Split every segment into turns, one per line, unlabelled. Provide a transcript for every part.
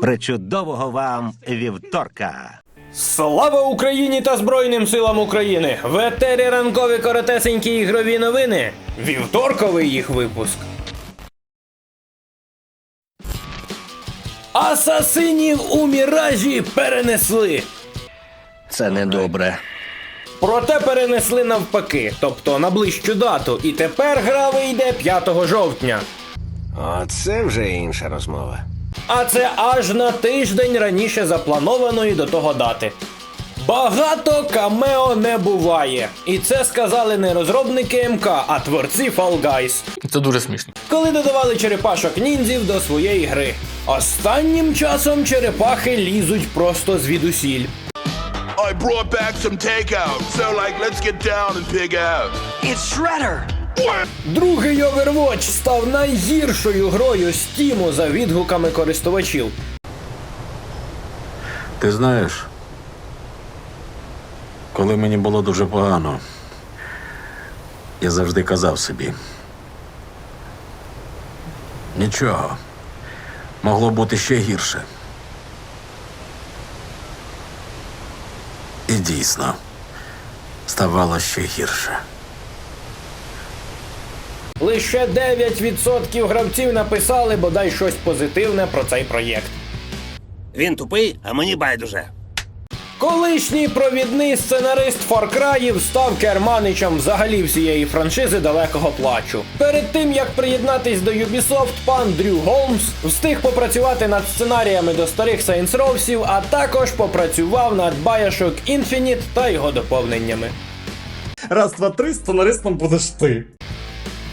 Причудового вам вівторка!
Слава Україні та Збройним силам України! В етері ранкові коротесенькі ігрові новини. Вівторковий їх випуск. Асасинів у міражі перенесли.
Це недобре.
Проте перенесли навпаки, тобто на ближчу дату, і тепер гра вийде 5 жовтня.
Оце вже інша розмова.
А це аж на тиждень раніше запланованої до того дати. Багато камео не буває. І це сказали не розробники МК, а творці Fall Guys,
Це дуже смішно.
коли додавали черепашок ніндзів до своєї гри. Останнім часом черепахи лізуть просто звідусіль.
I brought back some takeout, so like let's get down and pig out.
Другий Overwatch став найгіршою грою Стіму за відгуками користувачів.
Ти знаєш, коли мені було дуже погано, я завжди казав собі. Нічого, могло бути ще гірше. І дійсно, ставало ще гірше.
Лише 9% гравців написали бодай щось позитивне про цей проєкт.
Він тупий, а мені байдуже.
Колишній провідний сценарист Фаркраїв став керманичем взагалі всієї франшизи далекого плачу. Перед тим як приєднатись до Ubisoft, пан Дрю Голмс встиг попрацювати над сценаріями до старих Saints Row'сів, а також попрацював над Bioshock Infinite та його доповненнями.
Раз, два, три, сценаристом будеш ти.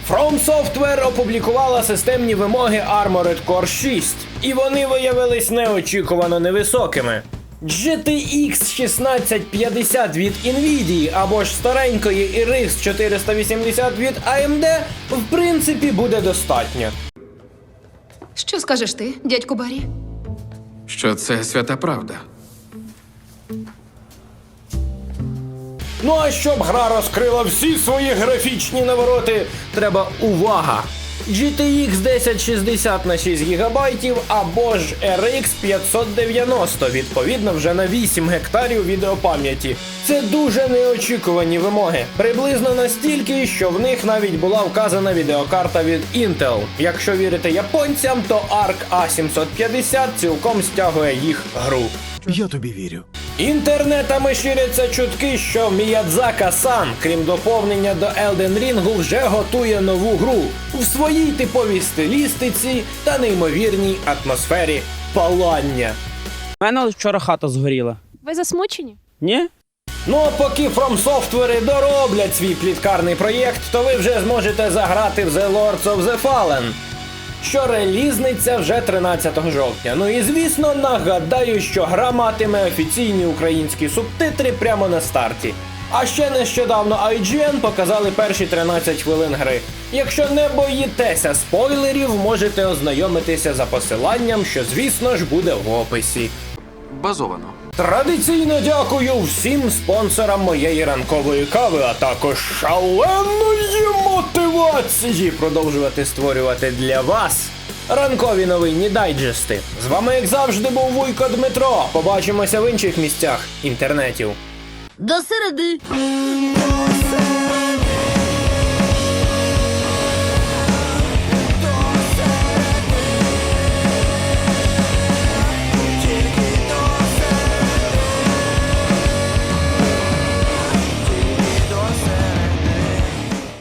From Software опублікувала системні вимоги Armored Core 6, і вони виявились неочікувано невисокими. GTX 1650 від Nvidia або ж старенької RX 480 від AMD в принципі буде достатньо.
Що скажеш ти, дядьку Барі?
Що це свята правда.
Ну а щоб гра розкрила всі свої графічні навороти, треба увага! GTX 1060 на 6 ГБ або ж RX 590, відповідно вже на 8 гектарів відеопам'яті. Це дуже неочікувані вимоги. Приблизно настільки, що в них навіть була вказана відеокарта від Intel. Якщо вірити японцям, то ARC A750 цілком стягує їх гру.
Я тобі вірю.
Інтернетами ширяться чутки, що Міядзака Сан, крім доповнення до Elden Ring, вже готує нову гру в своїй типовій стилістиці та неймовірній атмосфері палання.
У мене вчора хата згоріла.
Ви засмучені?
Ні?
Ну а поки From Software дороблять свій пліткарний проєкт, то ви вже зможете заграти в The Lords of the Fallen, що релізниться вже 13 жовтня. Ну і звісно, нагадаю, що гра матиме офіційні українські субтитри прямо на старті. А ще нещодавно IGN показали перші 13 хвилин гри. Якщо не боїтеся спойлерів, можете ознайомитися за посиланням, що звісно ж буде в описі.
Базовано.
Традиційно дякую всім спонсорам моєї ранкової кави, а також шаленої мотивації продовжувати створювати для вас ранкові новинні дайджести. З вами, як завжди, був Вуйко Дмитро. Побачимося в інших місцях інтернетів.
До середи.